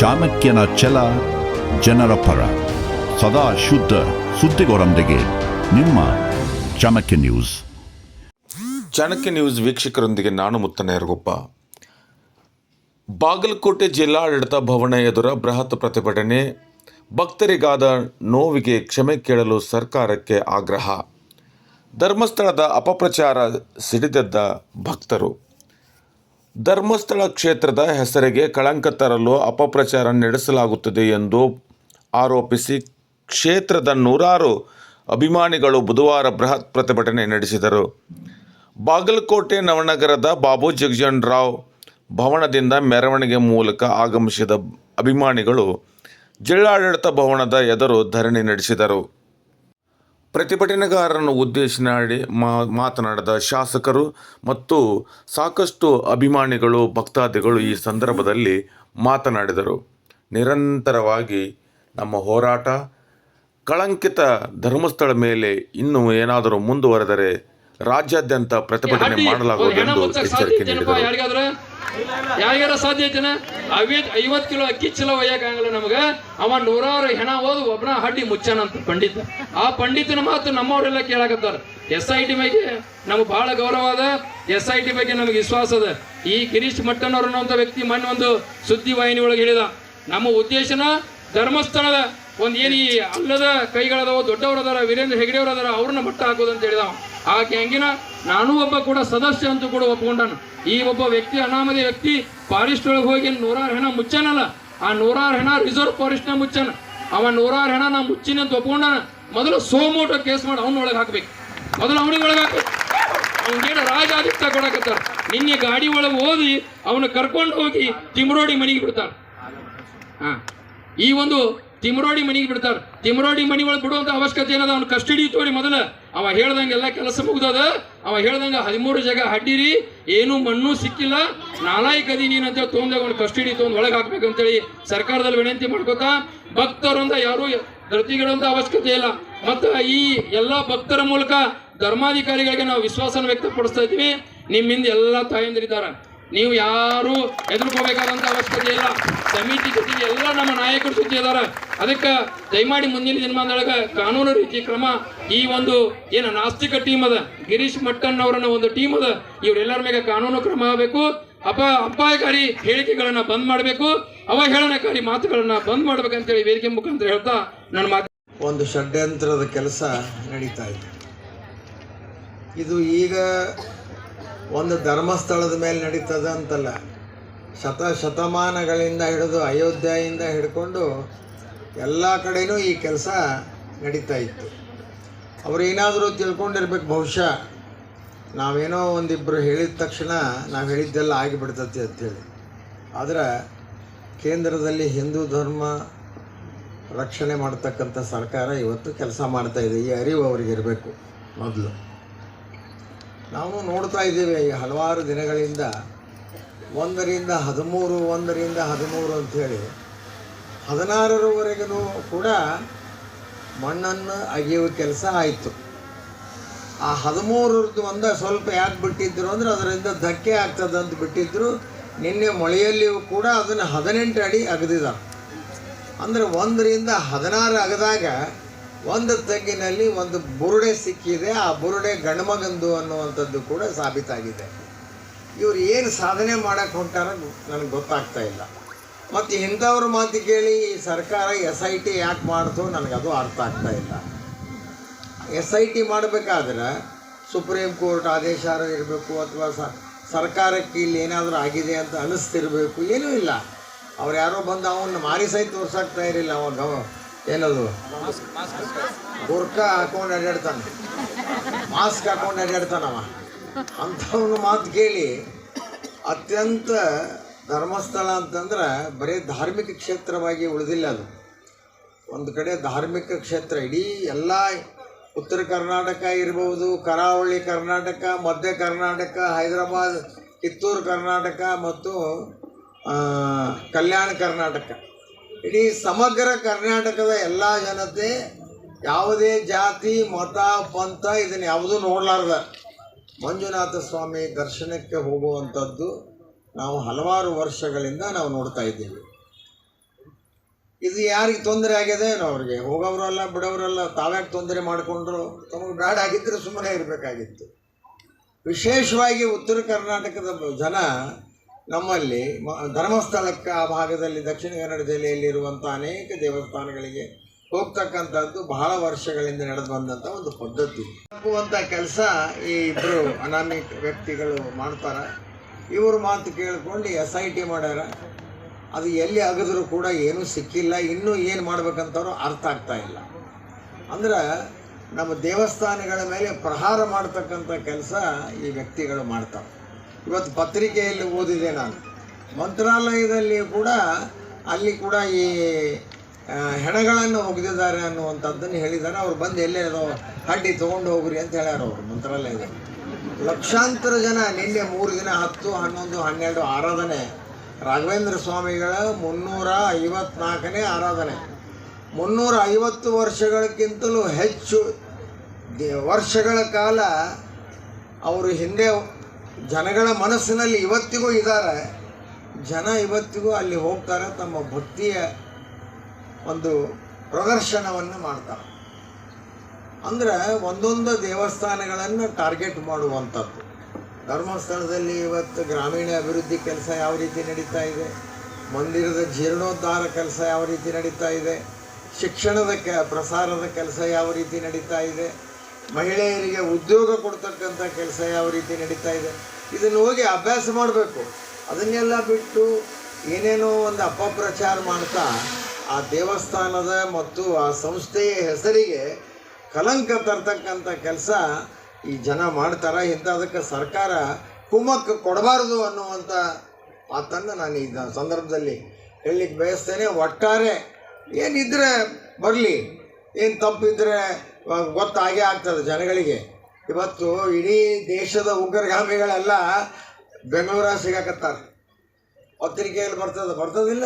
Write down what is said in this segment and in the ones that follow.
ಚಾಣಕ್ಯನ ಛಲ ಜನರ ಪರ. ಸದಾ ಶುದ್ಧ ಸುದ್ದಿಗೋರೊಂದಿಗೆ ನಿಮ್ಮ ಚಾಣಕ್ಯ ನ್ಯೂಸ್. ಚಾಣಕ್ಯ ನ್ಯೂಸ್ ವೀಕ್ಷಕರೊಂದಿಗೆ ನಾನು ಮುತ್ತನ ಯರಗೊಪ್ಪ. ಬಾಗಲಕೋಟೆ ಜಿಲ್ಲಾಡಳಿತ ಭವನ ಎದುರ ಬೃಹತ್ ಪ್ರತಿಭಟನೆ. ಭಕ್ತರಿಗಾದ ನೋವಿಗೆ ಕ್ಷಮೆ ಕೇಳಲು ಸರ್ಕಾರಕ್ಕೆ ಆಗ್ರಹ. ಧರ್ಮಸ್ಥಳದ ಅಪಪ್ರಚಾರ ಸಿಡಿದೆದ್ದ ಭಕ್ತರು. ಧರ್ಮಸ್ಥಳ ಕ್ಷೇತ್ರದ ಹೆಸರಿಗೆ ಕಳಂಕ ತರಲು ಅಪಪ್ರಚಾರ ನಡೆಸಲಾಗುತ್ತದೆ ಎಂದು ಆರೋಪಿಸಿ ಕ್ಷೇತ್ರದ ನೂರಾರು ಅಭಿಮಾನಿಗಳು ಬುಧವಾರ ಬೃಹತ್ ಪ್ರತಿಭಟನೆ ನಡೆಸಿದರು. ಬಾಗಲಕೋಟೆ ನವನಗರದ ಬಾಬು ಜಗಜನ್ ರಾವ್ ಭವನದಿಂದ ಮೆರವಣಿಗೆ ಮೂಲಕ ಆಗಮಿಸಿದ ಅಭಿಮಾನಿಗಳು ಜಿಲ್ಲಾಡಳಿತ ಭವನದ ಎದುರು ಧರಣಿ ನಡೆಸಿದರು. ಪ್ರತಿಭಟನೆಗಾರರನ್ನು ಉದ್ದೇಶನಾಡಿ ನಾಡಿ ಮಾ ಮಾತನಾಡಿದ ಶಾಸಕರು ಮತ್ತು ಸಾಕಷ್ಟು ಅಭಿಮಾನಿಗಳು ಭಕ್ತಾದಿಗಳು ಈ ಸಂದರ್ಭದಲ್ಲಿ ಮಾತನಾಡಿದರು. ನಿರಂತರವಾಗಿ ನಮ್ಮ ಹೋರಾಟ ಕಳಂಕಿತ ಧರ್ಮಸ್ಥಳ ಮೇಲೆ ಇನ್ನೂ ಏನಾದರೂ ಮುಂದುವರೆದರೆ ರಾಜ್ಯಾದ್ಯಂತ ಪ್ರತಿಭಟನೆ ಮಾಡಲಾಗುವುದು ಎಂದು ಎಚ್ಚರಿಕೆ ನೀಡಿದರು. ಯಾರಿಗಾರ ಸಾಧ್ಯ ಐತೆನ? ಐವತ್ ಐವತ್ ಕಿಲೋ ಅಕ್ಕಿ ಚಲೋ ನಮಗೆ ನಮಗ. ಅವ ನೂರಾರು ಹೆಣ ಓದು ಒಬ್ಬನ ಹಡ್ಡಿ ಅಂತ ಪಂಡಿತ. ಆ ಪಂಡಿತನ ಮಾತು ನಮ್ಮವರೆಲ್ಲ ಕೇಳಾಕತ್ತಾರ. ಎಸ್ ಐ ಟಿ ಬಗ್ಗೆ ನಮ್ಗೆ ಬಹಳ ಗೌರವ ಅದ. ಎಸ್ ಐ ಟಿ ಬಗ್ಗೆ ನಮಗೆ ವಿಶ್ವಾಸ ಅದ. ಈ ಗಿರೀಶ್ ಮಟ್ಟನ್ ಅನ್ನುವಂಥ ವ್ಯಕ್ತಿ ಮೊನ್ನೆ ಒಂದು ಸುದ್ದಿ ವಾಹಿನಿ ಒಳಗೆ ಹೇಳಿದ. ನಮ್ಮ ಉದ್ದೇಶನ ಧರ್ಮಸ್ಥಳದ ಒಂದು ಏನು ಈ ಅಲ್ಲದ ಕೈಗಳದಾವ, ದೊಡ್ಡವರದಾರ, ವೀರೇಂದ್ರ ಹೆಗಡೆಯವರದಾರ, ಅವ್ರನ್ನ ಮಟ್ಟ ಹಾಕೋದು ಅಂತ ಹೇಳಿದ ಆ ಗ್ಯಾಂಗಿನ ನಾನು ಒಬ್ಬ ಕೂಡ ಸದಸ್ಯ ಅಂತ ಕೂಡ ಒಪ್ಕೊಂಡಾನು. ಈ ಒಬ್ಬ ವ್ಯಕ್ತಿ ಅನಾಮಧಿ ವ್ಯಕ್ತಿ ಫಾರೆಸ್ಟ್ ಒಳಗೆ ಹೋಗಿ ನೂರಾರು ಹೆಣ ಮುಚ್ಚನಲ್ಲ. ಆ ನೂರಾರು ಹೆಣ ರಿಸರ್ವ್ ಫಾರೆಸ್ಟ್ನ ಮುಚ್ಚನ. ಅವ ನೂರಾರು ಹೆಣ ನಾ ಮುಚ್ಚಿನ ಅಂತ ಒಪ್ಕೊಂಡಾನ. ಮೊದಲು ಸೋಮೋಟ ಕೇಸ್ ಮಾಡಿ, ಅವನ ಒಳಗೆ ಹಾಕ್ಬೇಕು. ಮೊದಲು ಅವನಿಗೆ ಒಳಗೆ ಹಾಕ್ಬೇಕು. ಅವನಿಗೇನು ರಾಜಾದಿತ್ಯ ಕೊಡಕತ್ತಾರ. ನಿನ್ನೆ ಗಾಡಿ ಒಳಗೆ ಓದಿ ಅವನು ಕರ್ಕೊಂಡು ಹೋಗಿ ತಿಮ್ರೋಡಿ ಮನೆಗೆ ಬಿಡ್ತಾರ ಹಾ ಈ ಒಂದು ತಿಮ್ರೋಡಿ ಮನೆಗೆ ಬಿಡ್ತಾರ. ತಿಮರೋಡಿ ಮನೆ ಒಳಗೆ ಬಿಡುವಂತ ಅವಶ್ಯಕತೆ ಏನದ? ಅವ್ನ ಕಸ್ಟಡಿ ತೋರಿ ಮೊದಲ. ಅವ ಹೇಳ್ದಂಗೆ ಎಲ್ಲ ಕೆಲಸ ಮುಗ್ದದ. ಅವ ಹೇಳ್ದಂಗ ಹದಿಮೂರು ಜಾಗ ಹಡ್ಡಿರಿ, ಏನು ಮಣ್ಣು ಸಿಕ್ಕಿಲ್ಲ. ನಾಲಾಯಿ ಕದಿ ನೀನು ಅಂತ ತೊಂದ್ರೆ ಅವ್ನ ಕಸ್ಟಡಿ ತೊಗೊಂಡ್ ಒಳಗೆ ಹಾಕ್ಬೇಕಂತೇಳಿ ಸರ್ಕಾರದಲ್ಲಿ ವಿನಂತಿ ಮಾಡ್ಕೋತಾ, ಭಕ್ತರಿಂದ ಯಾರು ಧೃತಿಗಿಡುವಂತ ಅವಶ್ಯಕತೆ ಇಲ್ಲ. ಮತ್ತು ಈ ಎಲ್ಲ ಭಕ್ತರ ಮೂಲಕ ಧರ್ಮಾಧಿಕಾರಿಗಳಿಗೆ ನಾವು ವಿಶ್ವಾಸನ ವ್ಯಕ್ತಪಡಿಸ್ತಾ ಇದ್ದೀವಿ. ನಿಮ್ಮಿಂದ ಎಲ್ಲ ತಾಯಂದಿರಿದ್ದಾರೆ. ನೀವು ಯಾರು ಎದುರ್ಕೋಬೇಕಾದಂಥ ಅವಶ್ಯಕತೆ ಇಲ್ಲ. ಸಮಿತಿ ಜೊತೆಗೆ ಎಲ್ಲ ನಮ್ಮ ನಾಯಕರು ಸುದ್ದಿ ಇದ್ದಾರೆ. ಅದಕ್ಕೆ ದಯಮಾಡಿ ಮುಂದಿನ ದಿನಮಾನದೊಳಗೆ ಕಾನೂನು ರೀತಿ ಕ್ರಮ ಈ ಒಂದು ಏನು ನಾಸ್ತಿಕ ಟೀಮ್ ಅದ, ಗಿರೀಶ್ ಮಟ್ಟನ್ ಅವರನ್ನ ಒಂದು ಟೀಮ್ ಅದ, ಇವರೆಲ್ಲರ ಮೇಲೆ ಕಾನೂನು ಕ್ರಮ ಆಗಬೇಕು. ಅಪ ಅಪಾಯಕಾರಿ ಹೇಳಿಕೆಗಳನ್ನು ಬಂದ್ ಮಾಡಬೇಕು. ಅವಹೇಳನಕಾರಿ ಮಾತುಗಳನ್ನು ಬಂದ್ ಮಾಡ್ಬೇಕಂತೇಳಿ ವೇದಿಕೆ ಮುಖಾಂತರ ಹೇಳ್ತಾ ನನ್ನ ಮಾತು ಒಂದು ಷಡ್ಯಂತ್ರದ ಕೆಲಸ ನಡೀತಾ ಇದೆ. ಇದು ಈಗ ಒಂದು ಧರ್ಮಸ್ಥಳದ ಮೇಲೆ ನಡೀತದ ಅಂತಲ್ಲ. ಶತ ಶತಮಾನಗಳಿಂದ ಹಿಡಿದು ಅಯೋಧ್ಯೆಯಿಂದ ಹಿಡ್ಕೊಂಡು ಎಲ್ಲ ಕಡೆಯೂ ಈ ಕೆಲಸ ನಡೀತಾ ಇತ್ತು. ಅವ್ರು ಏನಾದರೂ ತಿಳ್ಕೊಂಡಿರ್ಬೇಕು ಬಹುಶಃ. ನಾವೇನೋ ಒಂದಿಬ್ಬರು ಹೇಳಿದ ತಕ್ಷಣ ನಾವು ಹೇಳಿದ್ದೆಲ್ಲ ಆಗಿಬಿಡ್ತತಿ ಅಂತೇಳಿ ಆದರೆ ಕೇಂದ್ರದಲ್ಲಿ ಹಿಂದೂ ಧರ್ಮ ರಕ್ಷಣೆ ಮಾಡ್ತಕ್ಕಂಥ ಸರ್ಕಾರ ಇವತ್ತು ಕೆಲಸ ಮಾಡ್ತಾ ಇದೆ. ಈ ಅರಿವು ಅವ್ರಿಗೆ ಇರಬೇಕು ಮೊದಲು. ನಾವು ನೋಡ್ತಾ ಇದ್ದೀವಿ ಹಲವಾರು ದಿನಗಳಿಂದ ಒಂದರಿಂದ ಹದಿಮೂರು ಒಂದರಿಂದ ಹದಿಮೂರು ಅಂಥೇಳಿ ಹದಿನಾರರವರೆಗೂ ಕೂಡ ಮಣ್ಣನ್ನು ಅಗೆಯುವ ಕೆಲಸ ಆಯಿತು. ಆ ಹದಿಮೂರರದ್ದು ಒಂದ ಸ್ವಲ್ಪ ಯಾಕೆ ಬಿಟ್ಟಿದ್ರು ಅಂದರೆ ಅದರಿಂದ ಧಕ್ಕೆ ಆಗ್ತದೆ ಅಂತ ಬಿಟ್ಟಿದ್ರು. ನಿನ್ನೆ ಮೊಳೆಯಲ್ಲಿಯೂ ಕೂಡ ಅದನ್ನು ಹದಿನೆಂಟು ಅಡಿ ಅಗದಿದ್ದಾರೆ ಅಂದರೆ ಒಂದರಿಂದ ಹದಿನಾರು ಅಗದಾಗ ಒಂದು ತಗ್ಗಿನಲ್ಲಿ ಒಂದು ಬುರುಡೆ ಸಿಕ್ಕಿದೆ, ಆ ಬುರುಡೆ ಗಣಮಗಂದು ಅನ್ನುವಂಥದ್ದು ಕೂಡ ಸಾಬೀತಾಗಿದೆ. ಇವರು ಏನು ಸಾಧನೆ ಮಾಡಕ್ಕೆ ಹೊಂಟಾರ ನನಗೆ ಗೊತ್ತಾಗ್ತಾ ಇಲ್ಲ. ಮತ್ತು ಇಂಥವ್ರ ಮಾತು ಕೇಳಿ ಈ ಸರ್ಕಾರ ಎಸ್ ಐ ಟಿ ಯಾಕೆ ಮಾಡ್ತೋ ನನಗೆ ಅದು ಅರ್ಥ ಆಗ್ತಾ ಇಲ್ಲ. ಎಸ್ ಐ ಟಿ ಮಾಡಬೇಕಾದ್ರೆ ಸುಪ್ರೀಂ ಕೋರ್ಟ್ ಆದೇಶ ಇರಬೇಕು ಅಥವಾ ಸರ್ಕಾರಕ್ಕೆ ಇಲ್ಲಿ ಏನಾದರೂ ಆಗಿದೆ ಅಂತ ಅನಿಸ್ತಿರಬೇಕು, ಏನೂ ಇಲ್ಲ. ಅವ್ರು ಯಾರೋ ಬಂದು ಅವನ್ನ ಮಾರಿ ಸಹಿತ ಇರಲಿಲ್ಲ ಅವ ಏನದು? ಗುರ್ಕಾ ಹಾಕೊಂಡು ಅಡ್ಡಾಡ್ತಾನೆ ಮಾಸ್ಕ್ ಹಾಕೊಂಡು ಅಡ್ಡಾಡ್ತಾನವ ಅಂಥವ್ನ ಮಾತು ಕೇಳಿ ಅತ್ಯಂತ ಧರ್ಮಸ್ಥಳ ಅಂತಂದ್ರೆ ಬರೀ ಧಾರ್ಮಿಕ ಕ್ಷೇತ್ರವಾಗಿ ಉಳಿದಿಲ್ಲ ಅದು. ಒಂದು ಕಡೆ ಧಾರ್ಮಿಕ ಕ್ಷೇತ್ರ ಇಡೀ ಎಲ್ಲ ಉತ್ತರ ಕರ್ನಾಟಕ ಇರ್ಬೋದು ಕರಾವಳಿ ಕರ್ನಾಟಕ ಮಧ್ಯ ಕರ್ನಾಟಕ ಹೈದರಾಬಾದ್ ಕಿತ್ತೂರು ಕರ್ನಾಟಕ ಮತ್ತು ಕಲ್ಯಾಣ ಕರ್ನಾಟಕ. ಇಡೀ ಸಮಗ್ರ ಕರ್ನಾಟಕದ ಎಲ್ಲ ಜನತೆ ಯಾವುದೇ ಜಾತಿ, ಮತ, ಪಂಥ ಇದನ್ನು ಯಾವುದೂ ನೋಡಲಾರ್ದ. ಮಂಜುನಾಥ ಸ್ವಾಮಿ ದರ್ಶನಕ್ಕೆ ಹೋಗುವಂಥದ್ದು ನಾವು ಹಲವಾರು ವರ್ಷಗಳಿಂದ ನಾವು ನೋಡ್ತಾ ಇದ್ದೀವಿ. ಇದು ಯಾರಿಗೆ ತೊಂದರೆ ಆಗಿದೆ? ಅವ್ರಿಗೆ ಹೋಗೋರಲ್ಲ ಬಿಡೋರಲ್ಲ ತಾವ್ಯಾಕೆ ತೊಂದರೆ ಮಾಡಿಕೊಂಡ್ರು? ತಮಗೆ ಬ್ಯಾಡ ಆಗಿದ್ದರೆ ಸುಮ್ಮನೆ ಇರಬೇಕಾಗಿತ್ತು. ವಿಶೇಷವಾಗಿ ಉತ್ತರ ಕರ್ನಾಟಕದ ಜನ ನಮ್ಮಲ್ಲಿ ಧರ್ಮಸ್ಥಳಕ್ಕೆ ಆ ಭಾಗದಲ್ಲಿ ದಕ್ಷಿಣ ಕನ್ನಡ ಜಿಲ್ಲೆಯಲ್ಲಿರುವಂಥ ಅನೇಕ ದೇವಸ್ಥಾನಗಳಿಗೆ ಹೋಗ್ತಕ್ಕಂಥದ್ದು ಬಹಳ ವರ್ಷಗಳಿಂದ ನಡೆದು ಬಂದಂಥ ಒಂದು ಪದ್ಧತಿ. ಹಾಕುವಂಥ ಕೆಲಸ ಈ ಇಬ್ಬರು ಅನಾಮಿಕ ವ್ಯಕ್ತಿಗಳು ಮಾಡ್ತಾರೆ. ಇವರು ಮಾತು ಕೇಳ್ಕೊಂಡು ಎಸ್ ಐ ಟಿ ಮಾಡ್ಯಾರ. ಅದು ಎಲ್ಲಿ ಆಗದ್ರು ಕೂಡ ಏನೂ ಸಿಕ್ಕಿಲ್ಲ. ಇನ್ನೂ ಏನು ಮಾಡ್ಬೇಕಂತವ್ರು ಅರ್ಥ ಆಗ್ತಾ ಇಲ್ಲ. ಅಂದ್ರೆ ನಮ್ಮ ದೇವಸ್ಥಾನಗಳ ಮೇಲೆ ಪ್ರಹಾರ ಮಾಡ್ತಕ್ಕಂಥ ಕೆಲಸ ಈ ವ್ಯಕ್ತಿಗಳು ಮಾಡ್ತಾರೆ. ಇವತ್ತು ಪತ್ರಿಕೆಯಲ್ಲಿ ಓದಿದೆ ನಾನು. ಮಂತ್ರಾಲಯದಲ್ಲಿ ಕೂಡ ಅಲ್ಲಿ ಕೂಡ ಈ ಹೆಣಗಳನ್ನು ಒಗೆದಿದ್ದಾರೆ ಅನ್ನುವಂಥದ್ದನ್ನು ಹೇಳಿದ್ದಾರೆ. ಅವ್ರು ಬಂದು ಎಲ್ಲೇ ಹಡ್ಡಿ ತೊಗೊಂಡು ಹೋಗ್ರಿ ಅಂತ ಹೇಳ್ಯಾರ ಅವರು ಮಂತ್ರಾಲಯದಲ್ಲಿ. ಲಕ್ಷಾಂತರ ಜನ ನಿನ್ನೆ ಮೂರು ದಿನ ಹತ್ತು, ಹನ್ನೊಂದು, ಹನ್ನೆರಡು ಆರಾಧನೆ. ರಾಘವೇಂದ್ರ ಸ್ವಾಮಿಗಳ ಮುನ್ನೂರ ಐವತ್ನಾಲ್ಕನೇ ಆರಾಧನೆ. ಮುನ್ನೂರ ಐವತ್ತು ವರ್ಷಗಳಕ್ಕಿಂತಲೂ ಹೆಚ್ಚು ವರ್ಷಗಳ ಕಾಲ ಅವರು ಹಿಂದೆ ಜನಗಳ ಮನಸ್ಸಿನಲ್ಲಿ ಇವತ್ತಿಗೂ ಇದ್ದಾರೆ. ಜನ ಇವತ್ತಿಗೂ ಅಲ್ಲಿ ಹೋಗ್ತಾರೆ, ತಮ್ಮ ಭಕ್ತಿಯ ಒಂದು ಪ್ರದರ್ಶನವನ್ನು ಮಾಡ್ತಾರೆ. ಅಂದರೆ ಒಂದೊಂದು ದೇವಸ್ಥಾನಗಳನ್ನು ಟಾರ್ಗೆಟ್ ಮಾಡುವಂಥದ್ದು. ಧರ್ಮಸ್ಥಳದಲ್ಲಿ ಇವತ್ತು ಗ್ರಾಮೀಣ ಅಭಿವೃದ್ಧಿ ಕೆಲಸ ಯಾವ ರೀತಿ ನಡೀತಾ ಇದೆ? ಮಂದಿರದ ಜೀರ್ಣೋದ್ಧಾರ ಕೆಲಸ ಯಾವ ರೀತಿ ನಡೀತಾ ಇದೆ? ಶಿಕ್ಷಣದ ಕೆ, ಪ್ರಸಾರದ ಕೆಲಸ ಯಾವ ರೀತಿ ನಡೀತಾ ಇದೆ? ಮಹಿಳೆಯರಿಗೆ ಉದ್ಯೋಗ ಕೊಡ್ತಕ್ಕಂಥ ಕೆಲಸ ಯಾವ ರೀತಿ ನಡೀತಾ ಇದೆ, ಇದನ್ನು ಹೋಗಿ ಅಭ್ಯಾಸ ಮಾಡಬೇಕು. ಅದನ್ನೆಲ್ಲ ಬಿಟ್ಟು ಏನೇನೋ ಒಂದು ಅಪಪ್ರಚಾರ ಮಾಡ್ತಾ ಆ ದೇವಸ್ಥಾನದ ಮತ್ತು ಆ ಸಂಸ್ಥೆಯ ಹೆಸರಿಗೆ ಕಲಂಕ ತರ್ತಕ್ಕಂಥ ಕೆಲಸ ಈ ಜನ ಮಾಡ್ತಾರೆ. ಇಂಥದಕ್ಕೆ ಸರ್ಕಾರ ಕುಮಕ್ ಕೊಡಬಾರ್ದು ಅನ್ನುವಂಥ ಮಾತನ್ನು ನಾನು ಈ ಸಂದರ್ಭದಲ್ಲಿ ಹೇಳಲಿಕ್ಕೆ ಬಯಸ್ತೇನೆ. ಒಟ್ಟಾರೆ ಏನಿದ್ರೆ ಬರಲಿ, ಏನು ತಪ್ಪಿದ್ರೆ ಗೊತ್ತಾಗೇ ಆಗ್ತದೆ ಜನಗಳಿಗೆ. ಇವತ್ತು ಇಡೀ ದೇಶದ ಉಗ್ರಗಾಮಿಗಳೆಲ್ಲ ಬೆಂಗಳೂರಾಗ ಸಿಗಾಕತ್ತಾರೆ. ಪತ್ರಿಕೆಯಲ್ಲಿ ಬರ್ತದೆ. ಬರ್ತದಿಲ್ಲ.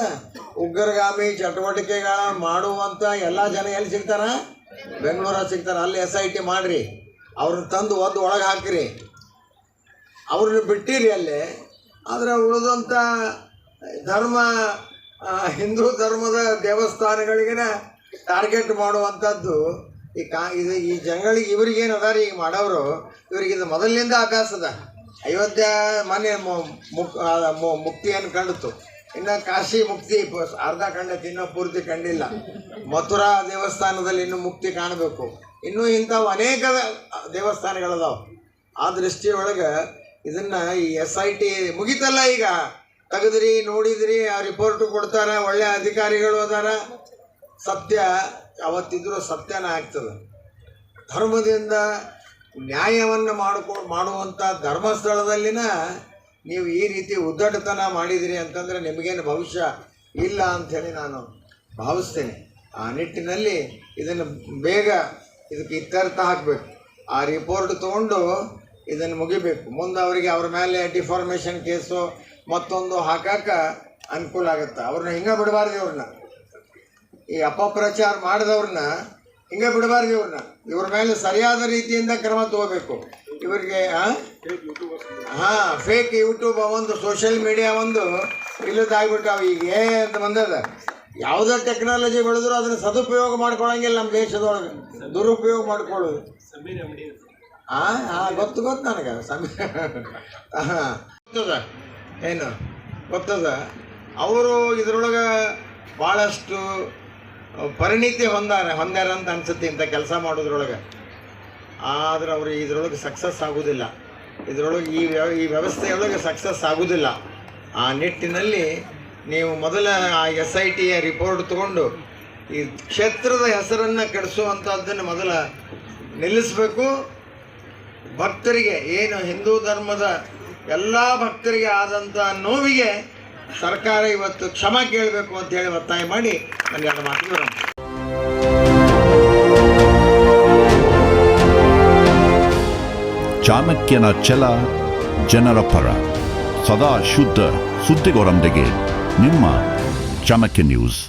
ಉಗ್ರಗಾಮಿ ಚಟುವಟಿಕೆಗಳ ಮಾಡುವಂಥ ಎಲ್ಲ ಜನ ಎಲ್ಲಿ ಸಿಗ್ತಾರ? ಬೆಂಗಳೂರಾಗ ಸಿಗ್ತಾರೆ. ಅಲ್ಲಿ ಎಸ್ ಐ ಟಿ ಮಾಡಿರಿ. ಅವ್ರನ್ನ ತಂದು ಒದ್ದು ಒಳಗೆ ಹಾಕಿರಿ. ಅವ್ರನ್ನ ಬಿಟ್ಟಿರಿ ಅಲ್ಲಿ. ಆದರೆ ಉಳಿದಂಥ ಧರ್ಮ ಹಿಂದೂ ಧರ್ಮದ ದೇವಸ್ಥಾನಗಳಿಗೆ ಟಾರ್ಗೆಟ್ ಮಾಡುವಂಥದ್ದು ಈ ಕಾ ಇದು ಈ ಜನಗಳಿಗೆ ಇವ್ರಿಗೇನು ಅದಾರ ಈಗ ಮಾಡೋರು ಇವ್ರಿಗೆ ಇದು ಮೊದಲಿನಿಂದ ಅಭ್ಯಾಸ ಅದ. ಅಯೋಧ್ಯ ಮನೆ ಮುಕ್ ಆ, ಮು- ಮುಕ್ತಿಯನ್ನು ಕಂಡಿತು ಇನ್ನು ಕಾಶಿ ಮುಕ್ತಿ ಅರ್ಧ ಕಂಡೈತಿ ಇನ್ನೂ ಪೂರ್ತಿ ಕಂಡಿಲ್ಲ. ಮಥುರಾ ದೇವಸ್ಥಾನದಲ್ಲಿ ಇನ್ನೂ ಮುಕ್ತಿ ಕಾಣಬೇಕು. ಇನ್ನೂ ಇಂಥವು ಅನೇಕ ದೇವಸ್ಥಾನಗಳದಾವೆ. ಆ ದೃಷ್ಟಿಯೊಳಗೆ ಇದನ್ನು ಈ ಎಸ್ ಐ ಟಿ ಮುಗಿತಲ್ಲ ಈಗ. ತೆಗೆದ್ರಿ ನೋಡಿದ್ರಿ ಆ ರಿಪೋರ್ಟ್ ಕೊಡ್ತಾರೆ ಒಳ್ಳೆ ಅಧಿಕಾರಿಗಳು ಅದಾರ. ಸತ್ಯ ಯಾವತ್ತಿದ್ರೂ ಸತ್ಯನ ಆಗ್ತದೆ. ಧರ್ಮದಿಂದ ನ್ಯಾಯವನ್ನು ಮಾಡಿಕೊ, ಮಾಡುವಂಥ ಧರ್ಮಸ್ಥಳದಲ್ಲಿನ ನೀವು ಈ ರೀತಿ ಉದ್ದಟತನ ಮಾಡಿದಿರಿ ಅಂತಂದರೆ ನಿಮಗೇನು ಭವಿಷ್ಯ ಇಲ್ಲ ಅಂಥೇಳಿ ನಾನು ಭಾವಿಸ್ತೇನೆ. ಆ ನಿಟ್ಟಿನಲ್ಲಿ ಇದನ್ನು ಬೇಗ ಇದಕ್ಕೆ ಇತ್ಯರ್ಥ ಹಾಕಬೇಕು. ಆ ರಿಪೋರ್ಟ್ ತೊಗೊಂಡು ಇದನ್ನು ಮುಗಿಬೇಕು. ಮುಂದೆ ಅವರಿಗೆ ಅವ್ರ ಮೇಲೆ ಡಿಫಾರ್ಮೇಷನ್ ಕೇಸು ಮತ್ತೊಂದು ಹಾಕಾಕ ಅನುಕೂಲ ಆಗುತ್ತೆ. ಅವ್ರನ್ನ ಹಿಂಗೆ ಬಿಡಬಾರ್ದು ಇವ್ರನ್ನ. ಈ ಅಪಪ್ರಚಾರ ಮಾಡಿದವ್ರನ್ನ ಹಿಂಗೆ ಬಿಡಬಾರ್ದು ಇವ್ರನ್ನ. ಇವ್ರ ಮೇಲೆ ಸರಿಯಾದ ರೀತಿಯಿಂದ ಕ್ರಮ ತಗೋಬೇಕು. ಇವರಿಗೆ ಹಾಂ ಫೇಕ್ ಯೂಟ್ಯೂಬ್ ಒಂದು ಸೋಷಿಯಲ್ ಮೀಡಿಯಾ ಒಂದು ಇಲ್ಲದಾಗ್ಬಿಟ್ಟಾವ. ಈಗ ಏ ಅಂತ ಬಂದದ. ಯಾವುದೇ ಟೆಕ್ನಾಲಜಿ ಬೆಳೆದ್ರು ಅದನ್ನು ಸದುಪಯೋಗ ಮಾಡ್ಕೊಳಂಗಿಲ್ಲ ನಮ್ಮ ದೇಶದೊಳಗೆ. ದುರುಪಯೋಗ ಮಾಡ್ಕೊಳ್ಳೋದು. ಹಾಂ ಹಾಂ ಗೊತ್ತು ಗೊತ್ತು ನನಗೆ. ಸಮೀರ ಹಾಂ. ಗೊತ್ತದ? ಏನು? ಗೊತ್ತದ? ಅವರು ಇದರೊಳಗೆ ಭಾಳಷ್ಟು ಪರಿಣಿತಿ ಹೊಂದಾರ ಹೊಂದ್ಯಾರ ಅಂತ ಅನ್ಸುತ್ತೆ ಇಂಥ ಕೆಲಸ ಮಾಡೋದ್ರೊಳಗೆ. ಆದ್ರೆ ಅವರು ಇದ್ರೊಳಗೆ ಸಕ್ಸಸ್ ಆಗೋದಿಲ್ಲ. ಇದರೊಳಗೆ ಈ ವ್ಯವ ಈ ವ್ಯವಸ್ಥೆಯೊಳಗೆ ಸಕ್ಸಸ್ ಆಗೋದಿಲ್ಲ. ಆ ನಿಟ್ಟಿನಲ್ಲಿ ನೀವು ಮೊದಲ ಆ ಎಸ್ ಐ ಟಿಯ ರಿಪೋರ್ಟ್ ತಗೊಂಡು ಈ ಕ್ಷೇತ್ರದ ಹೆಸರನ್ನು ಕೆಡಿಸುವಂಥದ್ದನ್ನು ಮೊದಲ ನಿಲ್ಲಿಸಬೇಕು. ಭಕ್ತರಿಗೆ, ಏನು ಹಿಂದೂ ಧರ್ಮದ ಎಲ್ಲ ಭಕ್ತರಿಗೆ ಆದಂಥ ನೋವಿಗೆ ಸರ್ಕಾರ ಇವತ್ತು ಕ್ಷಮ ಕೇಳಬೇಕು ಅಂತ ಹೇಳಿ ಒತ್ತಾಯ ಮಾಡಿ ನನಗೆ ಮಾತು ವಿರಾಮ. ಚಾಣಕ್ಯನ ಛಲ ಜನರ ಪರ ಸದಾ ಶುದ್ಧ ಸುದ್ದಿಗೋರೊಂದಿಗೆ ನಿಮ್ಮ ಚಾಣಕ್ಯ ನ್ಯೂಸ್